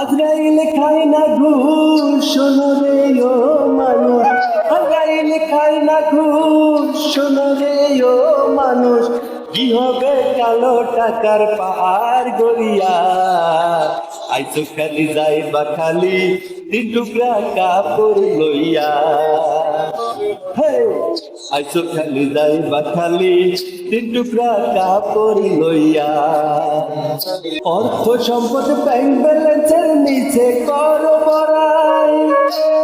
আজরাইল খায় না ঘুষ, শোনো রে ও মানুষ। আজরাইল খায় না ঘুষ, শোনো রে ও মানুষ। কি হবে কালো টাকার পাহাড় গড়িয়া আইসো খালি যাই বা খালি, তিন টুকরা কাপড় লইয়া। আইসো খালি যাই বা তিন টুকরা কাপড় লইয়া। অর্থ সম্পদ ব্যাংক ব্যালেন্সের নিচে কর বড়াই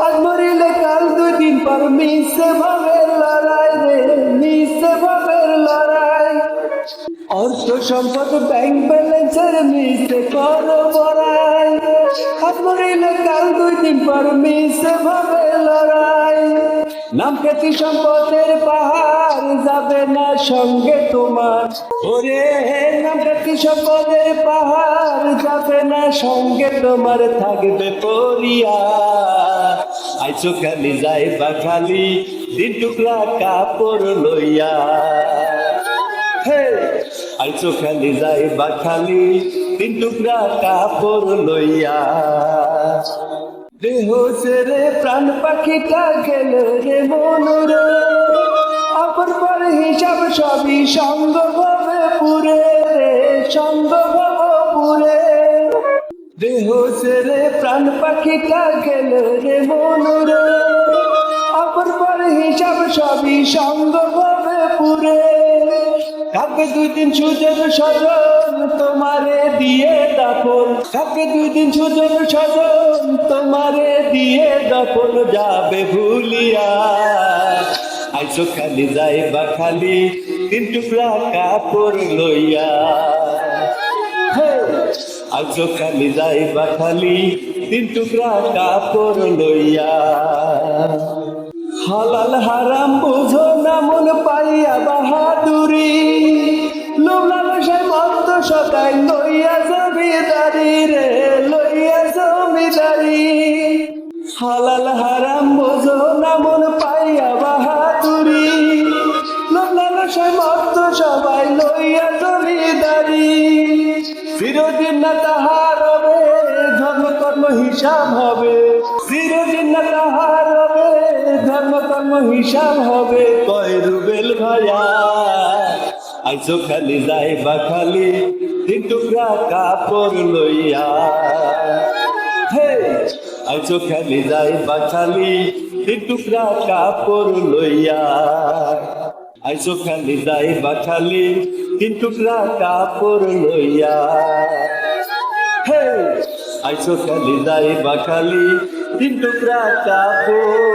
আজ মরিলে কাল দুই দিন পর মিশে ভাবের লড়াই রে, মিশে ভাবের লড়াই। অর্থ সম্পদ ব্যাংক ব্যালেন্সের নিচে কর বড়াই আজ মরিলে কাল দুই দিন পর মিশে ভাবের লড়াই। নাম খ্যাতি সম্পদের পাহাড় যাবে না সঙ্গে তোমার। ওরে, নাম খ্যাতি সম্পদের পাহাড় যাবে না সঙ্গে তোমার থাকবে পরিয়া। আইসো খালি যাই বা খালি, দিন টুকরা কাপড় লইয়া। হে আইসো খালি যাই বা খালি তিন টুকরা কাপড় লইয়া। দেহ সেরে প্রাণ পাখিটা গেল রে মনুরে। অপর পর হিসাব সবই সঙ্গ ভাবে পুরে সঙ্গ ভাব পুরে দেহ সেরে প্রাণ পাখিটা গেল রে মনুরে। অপর পর হিসাব সবই সঙ্গ ভাবে পুরে কাকে দুই দিন সুযোগ সজন তোমারে দিয়ে দাপন কাকে দুই দিন সুযোগ সজন দিয়ে দাপন যাবে ভুলিয়া, আইসো খালি যাই বা খালি, তিন টুকরা কাপড় লইয়া। আইসো খালি যাই বা খালি, তিন টুকরা কাপড় লইয়া। হালাল হারাম বুঝো না মন পাইয়া বাহাদুরি, লোলাল সে মত সদাই লইয়া জমিদারি রে, লইয়া জমিদারি। হালাল হারাম বুঝো না মন পাইয়া বাহাদুরি। লোলাল সে মত সবাই লইয়া জমিদারি। চিরদিন না তাহার হবে ধর্ম কর্ম হিসাব হবে। চিরদিন না তাহার হবে ধর্ম কর্ম হিসাব হবে। কয় রুবেল ভাইয়া, আইসো খালি যাই বা খালি, তিন টুকরা কাপড় লইয়া। আইসো খালি যাই বা খালি তিন টুকরা কাপড় লইয়া। আইসো খালি যাই বা তিন টুকরা কাপড় লইয়া। হে আইসো খালি যাই বা খালি তিন টুকরা কাপড়